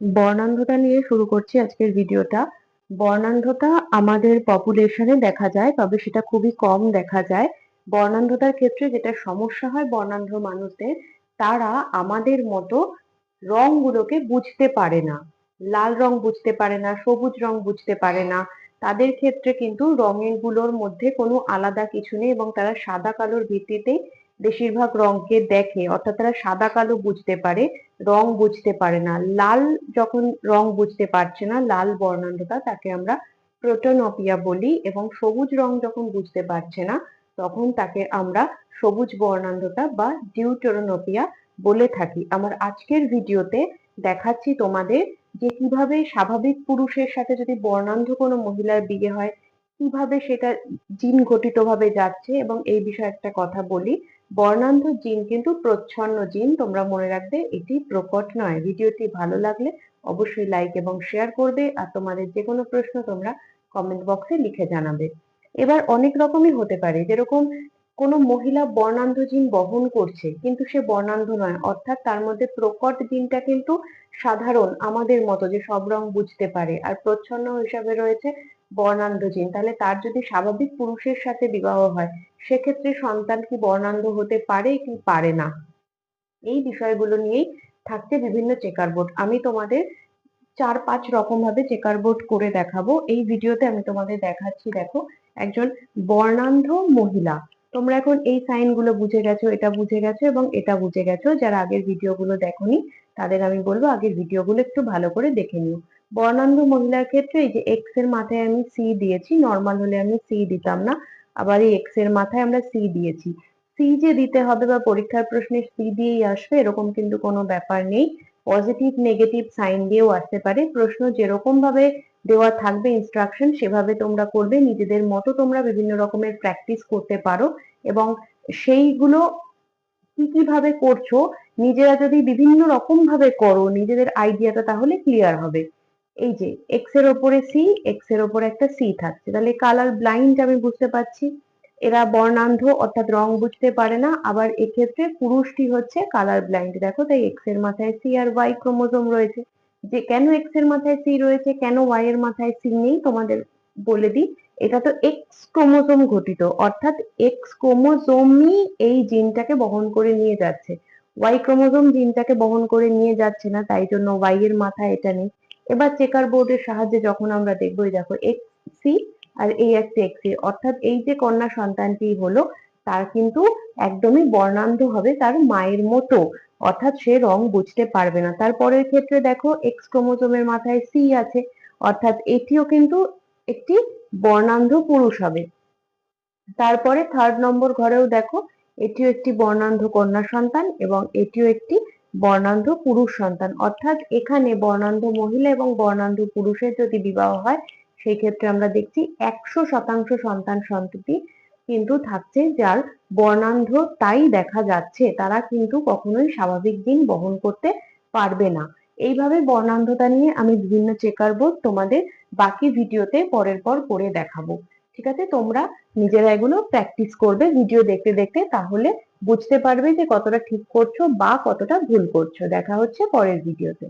বর্ণান্ধতা নিয়ে শুরু করছি আজকের ভিডিওটা। বর্ণান্ধতা আমাদের পপুলেশনে দেখা যায়, তবে সেটা খুবই কম দেখা যায়। বর্ণান্ধতার ক্ষেত্রে যেটা সমস্যা হয় বর্ণান্ধ মানুষদের, তারা আমাদের মতো রংগুলোকে বুঝতে পারে না। লাল রং বুঝতে পারে না, সবুজ রং বুঝতে পারে না। তাদের ক্ষেত্রে কিন্তু রঙেরগুলোর মধ্যে কোনো আলাদা কিছু নেই এবং তারা সাদা কালোর ভিত্তিতে বেশিরভাগ রংকে দেখে, অর্থাৎ তারা সাদা, কালো বুঝতে পারে, রং বুঝতে পারে না। লাল যখন রং বুঝতে পারছে না, লাল বর্ণান্ধতা তাকে আমরা প্রোটোনপিয়া বলি এবং সবুজ রং যখন বুঝতে পারছে না, তখন তাকে আমরা সবুজ বর্ণান্ধতা বা ডিউটোরোনোপিয়া বলে থাকি। আমার আজকের ভিডিওতে দেখাচ্ছি তোমাদের যে কীভাবে স্বাভাবিক পুরুষের সাথে যদি বর্ণান্ধ কোনো মহিলার বিয়ে হয়, কীভাবে সেটা জিন ঘটিত ভাবে যাচ্ছে এবং এই বিষয়ে একটা কথা বলি। বর্ণান্ধ জিন কিন্তু প্রচ্ছন্ন জিন। তোমরা মনে রাখবে এটি প্রকট নয়। ভিডিওটি ভালো লাগলে অবশ্যই লাইক এবং শেয়ার করবে আর তোমাদের যে কোনো প্রশ্ন তোমরা কমেন্ট বক্সে লিখে জানাবে। এবার অনেক রকমই হতে পারে। যেরকম কোনো মহিলা বর্ণান্ধ জিন বহন করছে, কিন্তু সে বর্ণান্ধ নয়। অর্থাৎ তার মধ্যে প্রকট জিনটা কিন্তু সাধারণ, আমাদের মতো যে সব রং বুঝতে পারে। আর প্রচ্ছন্ন হিসাবে রয়েছে বর্ণান্ধ জিন। তাহলে তার যদি স্বাভাবিক পুরুষের সাথে বিবাহ হয় সেক্ষেত্রে সন্তান কি বর্ণান্ধ হতে পারে কি পারে না? এই বিষয়গুলো নিয়েই থাকছে বিভিন্ন চেকার বোর্ড আমি তোমাদের চার পাঁচ রকম ভাবে চেকার বোর্ড করে দেখাবো। এই ভিডিওতে আমি তোমাদের দেখাচ্ছি, দেখো, একজন বর্ণান্ধ মহিলা। তোমরা এখন এই সাইনগুলো বুঝে গেছো, এটা বুঝে গেছো এবং এটা বুঝে গেছো। যারা আগের ভিডিওগুলো দেখোনি, তাদের আমি বলব আগের ভিডিওগুলো একটু ভালো করে দেখে নিও। বর্ণান্ধ মহিলার ক্ষেত্রে এই যে এক্সের মাথায় আমি সি দিয়েছি নর্মাল হলে আমি সি দিতাম না। আবার এই এক্সের মাথায় আমরা সি দিয়েছি। সি যে দিতে হবে বা পরীক্ষার প্রশ্নে সি দিয়েই আসবে, এরকম কিন্তু কোনো ব্যাপার নেই। পজিটিভ নেগেটিভ সাইন দিয়েও আসতে পারে। প্রশ্ন যেরকম ভাবে দেওয়া থাকবে ইনস্ট্রাকশন সেভাবে তোমরা করবে। নিজেদের মতো তোমরা বিভিন্ন রকমের প্র্যাকটিস করতে পারো এবং সেইগুলো কি কি ভাবে করছ, নিজেরা যদি বিভিন্ন রকম ভাবে করো, নিজেদের আইডিয়াটা তাহলে ক্লিয়ার হবে। এই যে এক্সের ওপরে সি এক্সের ওপরে একটা সি থাকছে। তাহলে কালার ব্লাইন্ড আমি বুঝতে পারছি। এরা বর্ণান্ধ, অর্থাৎ রং বুঝতে পারে না। আবার এক্ষেত্রে পুরুষটি হচ্ছে কালার ব্লাইন্ড দেখো, তাই এক্সের মাথায় সি আর ওয়াই ক্রোমোজোম রয়েছে। যে কেন এক্সের মাথায় সি রয়েছে, কেন ওয়াই এর মাথায় সি নেই, তোমাদের বলে দিই। এটা তো এক্স ক্রোমোজোম ঘটিত। অর্থাৎ এক্স ক্রোমোজোমই এই জিনটাকে বহন করে নিয়ে যাচ্ছে। ওয়াই ক্রোমোজোম জিনটাকে বহন করে নিয়ে যাচ্ছে না, তাই জন্য ওয়াই এর মাথায় এটা নেই। এবার চেকার বোর্ডের সাহায্যে যখন আমরা দেখব দেখো এক্স সি আর এই একটা এক্স অর্থাৎ এই যে কন্যা সন্তানটি হলো, তার কিন্তু একদমই বর্ণান্ধ হবে, তার মায়ের মতো। অর্থাৎ সে রং বুঝতে পারবে না। তারপরের ক্ষেত্রে দেখো এক্স ক্রোমোজোমের মাথায় সি আছে, অর্থাৎ এটিও কিন্তু একটি বর্ণান্ধ পুরুষ হবে। তারপরে থার্ড নম্বর ঘরেও দেখো, এটিও একটি বর্ণান্ধ কন্যা সন্তান এবং এটিও একটি বর্ণান্ধ পুরুষ সন্তান। অর্থাৎ এখানে বর্ণান্ধ মহিলা এবং বর্ণান্ধ পুরুষের যদি বিবাহ হয় সেই ক্ষেত্রে আমরা দেখছি একশো শতাংশ সন্তান সন্ততি কিন্তু থাকছে যার বর্ণান্ধ তাই দেখা যাচ্ছে। তারা কিন্তু কখনোই স্বাভাবিক দিন বহন করতে পারবে না। এইভাবে বর্ণান্ধতা নিয়ে আমি বিভিন্ন চেকার বোর্ড তোমাদের বাকি ভিডিওতে পরের পর করে দেখাবো। ঠিক আছে? তোমরা নিজেরা এগুলো প্র্যাকটিস করবে ভিডিও দেখতে দেখতে, তাহলে বুঝতে পারবে যে কতটা ঠিক করছ বা কতটা ভুল করছ। দেখা হচ্ছে পরের ভিডিওতে।